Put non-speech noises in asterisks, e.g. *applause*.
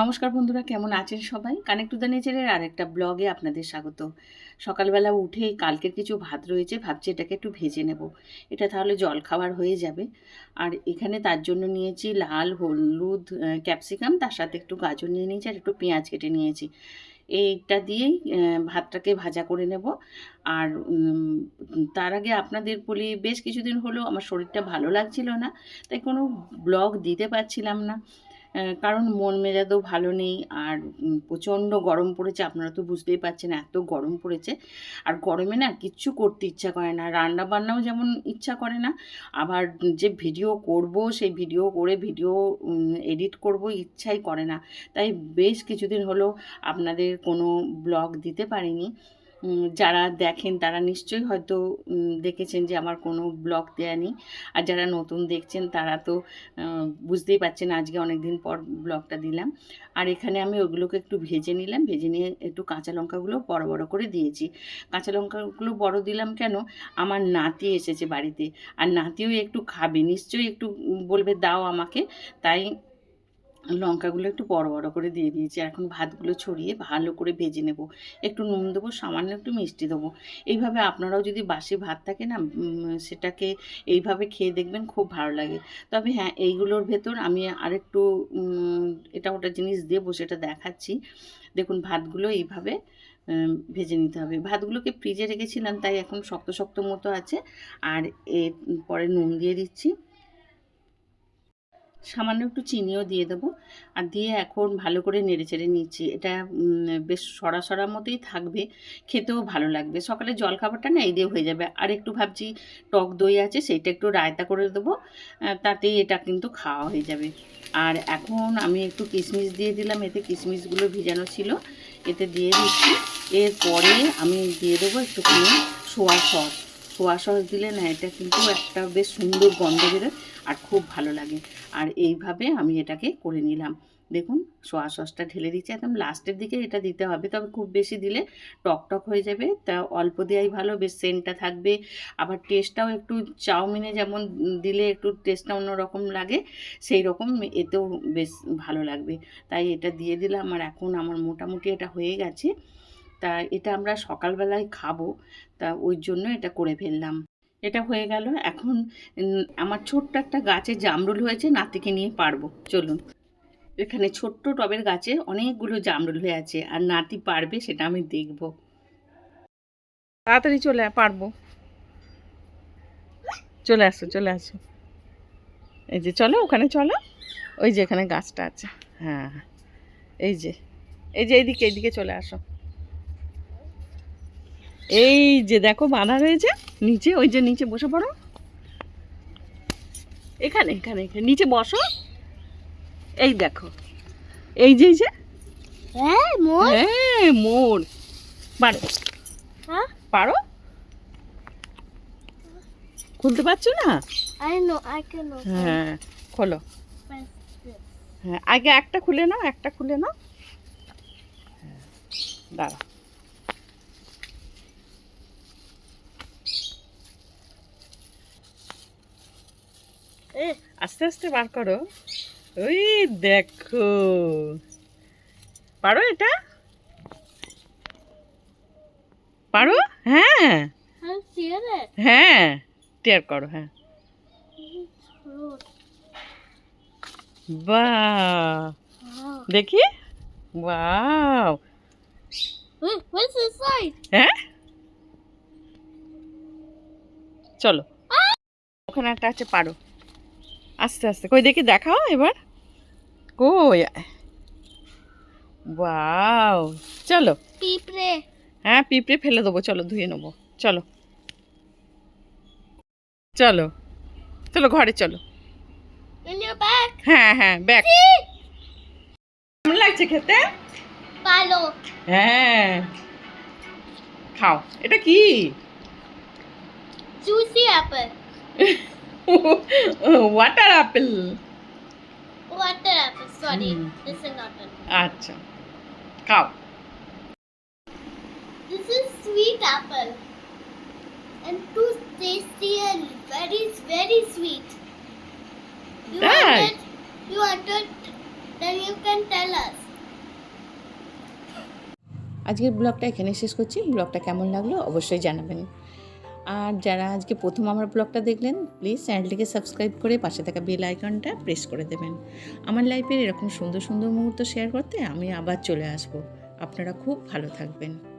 নমস্কার বন্ধুরা, কেমন আছেন সবাই? কানেক্ট টু দ্য নেচারের আর একটা ব্লগে আপনাদের স্বাগত। সকালবেলা উঠে কালকের কিছু ভাত রয়েছে, ভাবছি এটাকে একটু ভেজে নেব। এটা তাহলে জল খাবার হয়ে যাবে। আর এখানে তার জন্য নিয়েছি লাল, হলুদ ক্যাপসিকাম, তার সাথে একটু গাজর নিয়ে নিয়েছি আর একটু পেঁয়াজ কেটে নিয়েছি। এইটা দিয়েই ভাতটাকে ভাজা করে নেব। আর তার আগে আপনাদের বলি, বেশ কিছুদিন হলো আমার শরীরটা ভালো লাগছিল না, তাই কোনো ব্লগ দিতে পারছিলাম না। কারণ মন মেজাজও ভালো নেই আর প্রচণ্ড গরম পড়েছে, আপনারা তো বুঝতেই পারছেন এত গরম পড়েছে। আর গরমে না কিচ্ছু করতে ইচ্ছা করে না রান্না বান্নাও যেমন ইচ্ছা করে না, আবার যে ভিডিও করব, সেই ভিডিও করে ভিডিও এডিট করব ইচ্ছাই করে না। তাই বেশ কিছুদিন হলো আপনাদের কোনো ব্লগ দিতে পারিনি। যারা দেখেন তারা নিশ্চয়ই হয়তো দেখেছেন যে আমার কোনো ব্লগ দেয়া নেই। আর যারা নতুন দেখছেন তারা তো বুঝতেই পারছেন আজকে অনেক দিন পর ব্লগটা দিলাম। আর এখানে আমি ওগুলোকে একটু ভেজে নিলাম, ভেজে নিয়ে একটু কাঁচা লঙ্কাগুলো বড় বড় করে দিয়েছি। কাঁচা লঙ্কাগুলো বড় দিলাম কেন? আমার নাতি এসেছে বাড়িতে। আর নাতিও একটু খাবে, নিশ্চয়ই একটু বলবে দাও আমাকে। তাই লঙ্কাগুলো একটু বড় বড় করে দিয়ে দিয়েছি। এখন ভাতগুলো ছড়িয়ে ভালো করে ভেজে নেব। একটু নুন দেবো, সামান্য একটু মিষ্টি দেবো। এইভাবে আপনারাও যদি বাসি ভাত থাকে না সেটাকে এইভাবে খেয়ে দেখবেন, খুব ভালো লাগে। তবে হ্যাঁ এইগুলোর ভেতর আমি আরেকটু এটা ওটা জিনিস দেবো, সেটা দেখাচ্ছি। দেখুন, ভাতগুলো এইভাবে ভেজে নিতে হবে। ভাতগুলোকে ফ্রিজে রেখেছিলাম, তাই এখন শক্ত শক্ত মতো আছে। আর এর পরে নুন দিয়ে দিচ্ছি। সামান্য একটু চিনিও দিয়ে দেবো। আর দিয়ে এখন ভালো করে নেড়ে চেড়ে নিচ্ছি। এটা বেশ সরা সরা মতোই থাকবে। খেতেও ভালো লাগবে। সকালে জল খাবারটা না এই দিয়ে হয়ে যাবে। আর একটু ভাবছি টক দই আছে, সেইটা একটু রায়তা করে দেবো। তাতেই এটা কিন্তু খাওয়া হয়ে যাবে। আর এখন আমি একটু কিশমিশ দিয়ে দিলাম। এতে কিশমিশগুলো ভিজানো ছিল। এতে দিয়ে দিচ্ছি। এরপরে আমি দিয়ে দেবো একটুখানি সোয়া সস। সোয়া সস দিলে না, এটা কিন্তু একটা বেশ সুন্দর গন্ধ বেরোয় আর খুব ভালো লাগে। আর এইভাবে আমি এটাকে করে নিলাম। দেখুন, সোয়া সসটা ঢেলে দিচ্ছি। একদম লাস্টের দিকে এটা দিতে হবে। তবে খুব বেশি দিলে টক টক হয়ে যাবে। তা অল্প দেওয়াই ভালো, বেশ সেন্টটা থাকবে। আবার টেস্টটাও একটু চাউমিনে যেমন দিলে একটু টেস্টটা অন্যরকম লাগে সেই রকম এতেও বেশ ভালো লাগবে। তাই এটা দিয়ে দিলাম। আর এখন আমার মোটামুটি এটা হয়ে গেছে। তা এটা আমরা সকালবেলায় খাব। তা ওই জন্য এটা করে ফেললাম। এটা হয়ে গেল। এখন আমার ছোট্ট একটা গাছে জামরুল হয়েছে, নাতিকে নিয়ে পারব। চলুন। এখানে ছোট্ট টবের গাছে অনেকগুলো জামরুল হয়ে আছে, আর নাতি পারবে সেটা আমি দেখব। তাড়াতাড়ি চলে পারব। চলে আসো চলে আসো। এই যে, চলো ওখানে, চলো। ওই যে এখানে গাছটা আছে। হ্যাঁ। এই যে এই যে, এইদিকে এইদিকে চলে আসো। এই যে দেখো বাঁধা রয়েছে নিচে ওই যে নিচে বসে পড়ো। এখানে এখানে এখানে নিচে বসো। এই দেখো এই যে এই যে। হ্যাঁ মোর। হ্যাঁ পারো হ্যাঁ? পারো? খুলতে পারছ নো? হ্যাঁ খোলো। হ্যাঁ আগে একটা খুলে নাও একটা খুলে নাও। হ্যাঁ, দাঁড়া এ আস্তে আস্তে বার করো। ওই দেখো। পারো এটা? পারো? হ্যাঁ। হ্যাঁ সিয়ার হ্যাঁ টেয়ার করো হ্যাঁ। বাহ। দেখি। What's inside? হ্যাঁ? চলো। ওখানে একটা আছে পারো। আস্তে আস্তে। কই দেখি দেখাও এবার। কই? ওয়াও। চলো। পিঁপড়ে। হ্যাঁ পিঁপড়ে ফেলে দেবো। চলো ধুয়ে নেব। চলো। চলো। চলো ঘরে চলো। হ্যাঁ হ্যাঁ ব্যাগ। কেমন লাগছে খেতে? ভালো। হ্যাঁ। খাও। এটা কি? Apple. *laughs* Water apple water apple sorry Hmm. this is আচ্ছা খাও this is sweet apple and too tasty and very very sweet you Right. wanted you wanted then you can tell us আজকের ব্লগটা এখানে শেষ করছি ব্লগটা কেমন লাগল অবশ্যই জানাবেন আর যারা আজকে প্রথম আমার ব্লগটা দেখলেন প্লিজ চ্যানেলটিকে সাবস্ক্রাইব করে পাশে থাকা বেল আইকনটা প্রেস করে দেবেন। আমার লাইফের এরকম সুন্দর সুন্দর মুহূর্ত শেয়ার করতে আমি আবার চলে আসব। আপনারা খুব ভালো থাকবেন।